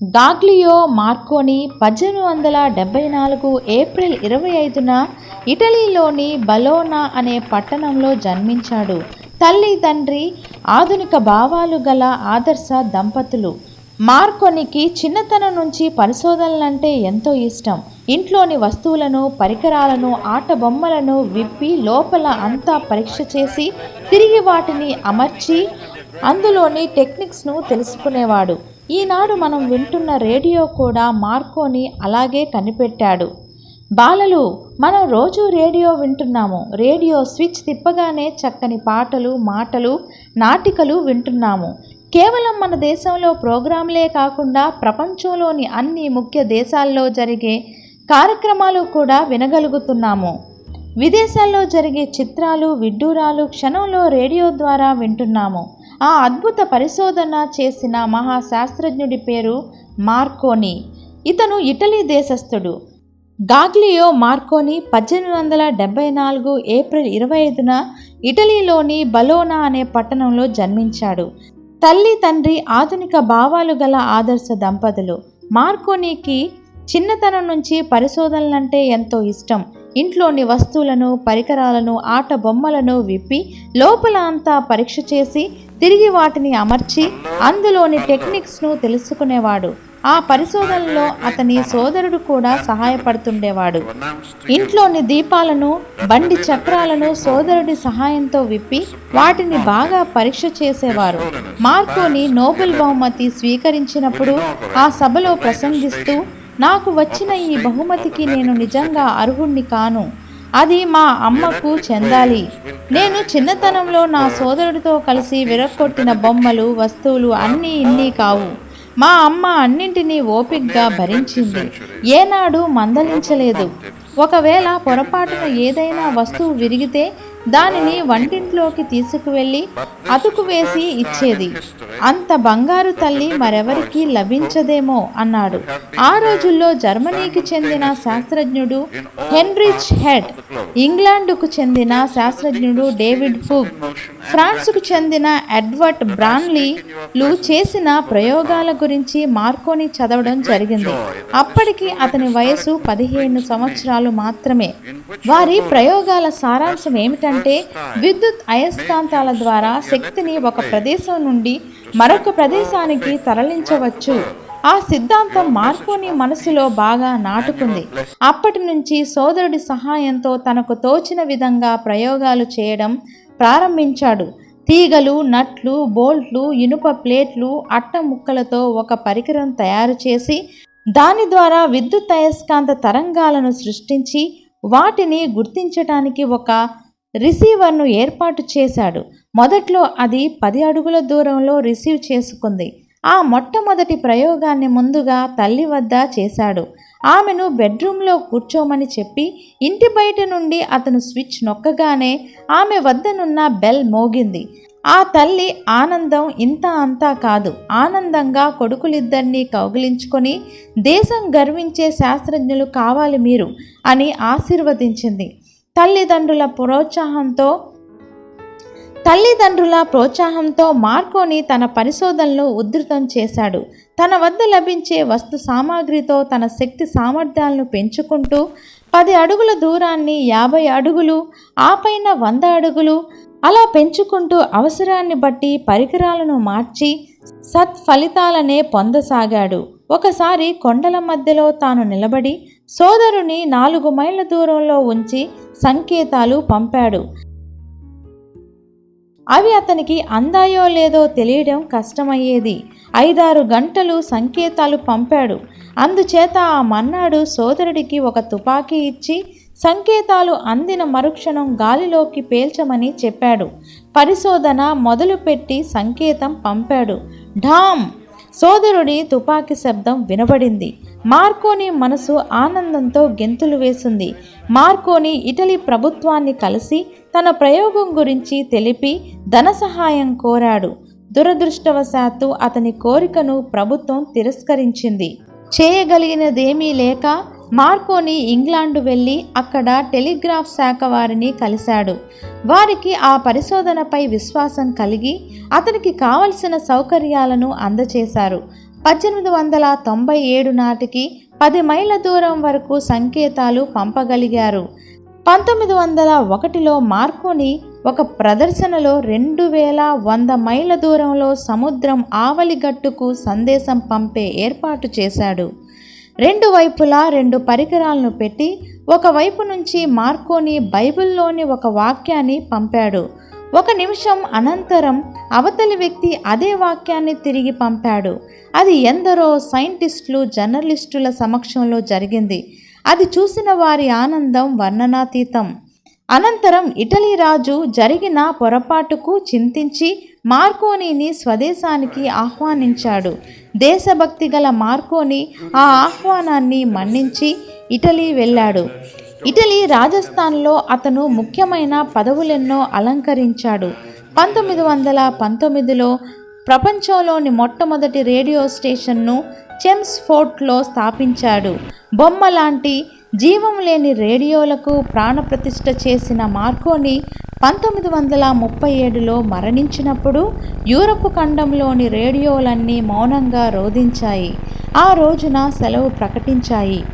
గాగ్లియో Marconi పద్దెనిమిది వందల డెబ్బై నాలుగు ఏప్రిల్ ఇరవై ఐదున ఇటలీలోని బలోనా అనే పట్టణంలో జన్మించాడు. తల్లి తండ్రి ఆధునిక భావాలు గల ఆదర్శ దంపతులు. మార్కోనికి చిన్నతనం నుంచి పరిశోధనలంటే ఎంతో ఇష్టం. ఇంట్లోని వస్తువులను పరికరాలను ఆట బొమ్మలను విప్పి లోపల అంతా పరీక్ష చేసి తిరిగి వాటిని అమర్చి అందులోని టెక్నిక్స్ను తెలుసుకునేవాడు. ఈనాడు మనం వింటున్న రేడియో కూడా మార్కోని అలాగే కనిపెట్టాడు. బాలలు మనం రోజు రేడియో వింటున్నాము. రేడియో స్విచ్ తిప్పగానే చక్కని పాటలు మాటలు నాటికలు వింటున్నాము. కేవలం మన దేశంలో ప్రోగ్రాంలే కాకుండా ప్రపంచంలోని అన్ని ముఖ్య దేశాల్లో జరిగే కార్యక్రమాలు కూడా వినగలుగుతున్నాము. విదేశాల్లో జరిగే చిత్రాలు విడ్డూరాలు క్షణంలో రేడియో ద్వారా వింటున్నాము. ఆ అద్భుత పరిశోధన చేసిన మహాశాస్త్రజ్ఞుడి పేరు మార్కోని. ఇతను ఇటలీ దేశస్థుడు. గాగ్లియో మార్కోని పద్దెనిమిది వందల డెబ్బై నాలుగు ఏప్రిల్ ఇరవై ఐదున ఇటలీలోని బలోనా అనే పట్టణంలో జన్మించాడు. తల్లి తండ్రి ఆధునిక భావాలు గల ఆదర్శ దంపతులు. మార్కోనీకి చిన్నతనం నుంచి పరిశోధనలంటే ఎంతో ఇష్టం. ఇంట్లోని వస్తువులను పరికరాలను ఆట బొమ్మలను విప్పి లోపల అంతా పరీక్ష చేసి తిరిగి వాటిని అమర్చి అందులోని టెక్నిక్స్ను తెలుసుకునేవాడు. ఆ పరిశోధనలో అతని సోదరుడు కూడా సహాయపడుతుండేవాడు. ఇంట్లోని దీపాలను బండి చక్రాలను సోదరుడి సహాయంతో విప్పి వాటిని బాగా పరీక్ష చేసేవారు. మార్కోని నోబెల్ బహుమతి స్వీకరించినప్పుడు ఆ సభలో ప్రసంగిస్తూ నాకు వచ్చిన ఈ బహుమతికి నేను నిజంగా అర్హుణ్ణి కాను. అది మా అమ్మకు చెందాలి. నేను చిన్నతనంలో నా సోదరుడితో కలిసి విరక్కొట్టిన బొమ్మలు వస్తువులు అన్నీ ఇన్ని కావు. మా అమ్మ అన్నింటినీ ఓపిగ్గా భరించింది. ఏనాడు మందలించలేదు. ఒకవేళ పొరపాటున ఏదైనా వస్తువు విరిగితే దానిని వంటింట్లోకి తీసుకువెళ్ళి అతుకు వేసి ఇచ్చేది. అంత బంగారు తల్లి మరెవరికీ లభించదేమో అన్నాడు. ఆ రోజుల్లో జర్మనీకి చెందిన శాస్త్రజ్ఞుడు హెన్రిచ్ హెడ్ ఇంగ్లాండుకు చెందిన శాస్త్రజ్ఞుడు డేవిడ్ హుగ్ ఫ్రాన్స్కు చెందిన ఎడ్వర్డ్ బ్రాన్లీలు చేసిన ప్రయోగాల గురించి మార్కోని చదవడం జరిగింది. అప్పటికి అతని వయసు పదిహేను సంవత్సరాలు మాత్రమే. వారి ప్రయోగాల సారాంశం ఏమిటంటే విద్యుత్ అయస్కాంతాల ద్వారా శక్తిని ఒక ప్రదేశం నుండి మరొక ప్రదేశానికి తరలించవచ్చు. ఆ సిద్ధాంతం మార్కోని మనసులో బాగా నాటుకుంది. అప్పటి నుంచి సోదరుడి సహాయంతో తనకు తోచిన విధంగా ప్రయోగాలు చేయడం ప్రారంభించాడు. తీగలు నట్లు బోల్ట్లు ఇనుప ప్లేట్లు అట్ట ముక్కలతో ఒక పరికరం తయారు చేసి దాని ద్వారా విద్యుత్ అయస్కాంత తరంగాలను సృష్టించి వాటిని గుర్తించటానికి ఒక రిసీవర్ను ఏర్పాటు చేశాడు. మొదట్లో అది పది అడుగుల దూరంలో రిసీవ్ చేసుకుంది. ఆ మొట్టమొదటి ప్రయోగాన్ని ముందుగా తల్లి వద్ద చేశాడు. ఆమెను బెడ్రూమ్లో కూర్చోమని చెప్పి ఇంటి బయట నుండి అతను స్విచ్ నొక్కగానే ఆమె వద్దనున్న బెల్ మోగింది. ఆ తల్లి ఆనందం ఇంత అంతా కాదు. ఆనందంగా కొడుకులిద్దరినీ కౌగిలించుకొని దేశం గర్వించే శాస్త్రజ్ఞులు కావాలి మీరు అని ఆశీర్వదించింది. తల్లిదండ్రుల ప్రోత్సాహంతో తల్లిదండ్రుల ప్రోత్సాహంతో మార్కోని తన పరిశోధనలు ఉధృతం చేశాడు. తన వద్ద లభించే వస్తు సామాగ్రితో తన శక్తి సామర్థ్యాలను పెంచుకుంటూ పది అడుగుల దూరాన్ని యాభై అడుగులు ఆ పైన వంద అడుగులు అలా పెంచుకుంటూ అవసరాన్ని బట్టి పరికరాలను మార్చి సత్ఫలితాలనే పొందసాగాడు. ఒకసారి కొండల మధ్యలో తాను నిలబడి సోదరుని నాలుగు మైళ్ళ దూరంలో ఉంచి సంకేతాలు పంపాడు. అవి అతనికి అందాయో లేదో తెలియడం కష్టమయ్యేది. ఐదారు గంటలు సంకేతాలు పంపాడు. అందుచేత ఆ మన్నాడు సోదరుడికి ఒక తుపాకీ ఇచ్చి సంకేతాలు అందిన మరుక్షణం గాలిలోకి పేల్చమని చెప్పాడు. పరిశోధన మొదలుపెట్టి సంకేతం పంపాడు. ఢామ్! సోదరుడి తుపాకీ శబ్దం వినబడింది. మార్కోని మనసు ఆనందంతో గెంతులు వేసింది. మార్కోని ఇటలీ ప్రభుత్వాన్ని కలిసి తన ప్రయోగం గురించి తెలిపి ధన సహాయం కోరాడు. దురదృష్టవశాత్తు అతని కోరికను ప్రభుత్వం తిరస్కరించింది. చేయగలిగినదేమీ లేక మార్కోని ఇంగ్లాండు వెళ్ళి అక్కడ టెలిగ్రాఫ్ శాఖ వారిని కలిశాడు. వారికి ఆ పరిశోధనపై విశ్వాసం కలిగి అతనికి కావలసిన సౌకర్యాలను అందచేశారు. పద్దెనిమిది వందల తొంభై ఏడు నాటికి పది మైళ్ళ దూరం వరకు సంకేతాలు పంపగలిగారు. పంతొమ్మిది వందల ఒకటిలో మార్కోని ఒక ప్రదర్శనలో రెండు వేల వంద మైళ్ళ దూరంలో సముద్రం ఆవలిగట్టుకు సందేశం పంపే ఏర్పాటు చేశాడు. రెండు వైపులా రెండు పరికరాలను పెట్టి ఒకవైపు నుంచి మార్కోని బైబిల్లోని ఒక వాక్యాన్ని పంపాడు. ఒక నిమిషం అనంతరం అవతలి వ్యక్తి అదే వాక్యాన్ని తిరిగి పంపాడు. అది ఎందరో సైంటిస్టులు జర్నలిస్టుల సమక్షంలో జరిగింది. అది చూసిన వారి ఆనందం వర్ణనాతీతం. అనంతరం ఇటలీ రాజు జరిగిన పొరపాటుకు చింతించి మార్కోనీని స్వదేశానికి ఆహ్వానించాడు. దేశభక్తి గల మార్కోని ఆ ఆహ్వానాన్ని మన్నించి ఇటలీ వెళ్ళాడు. ఇటలీ రాజస్థాన్లో అతను ముఖ్యమైన పదవులెన్నో అలంకరించాడు. పంతొమ్మిది వందల పంతొమ్మిదిలో ప్రపంచంలోని మొట్టమొదటి రేడియో స్టేషన్ను చెమ్స్ ఫోర్ట్లో స్థాపించాడు. బొమ్మ లాంటి జీవం లేని రేడియోలకు ప్రాణప్రతిష్ఠ చేసిన మార్కోని పంతొమ్మిది వందల ముప్పై ఏడులో మరణించినప్పుడు యూరప్ ఖండంలోని రేడియోలన్నీ మౌనంగా రోధించాయి. ఆ రోజున సెలవు ప్రకటించాయి.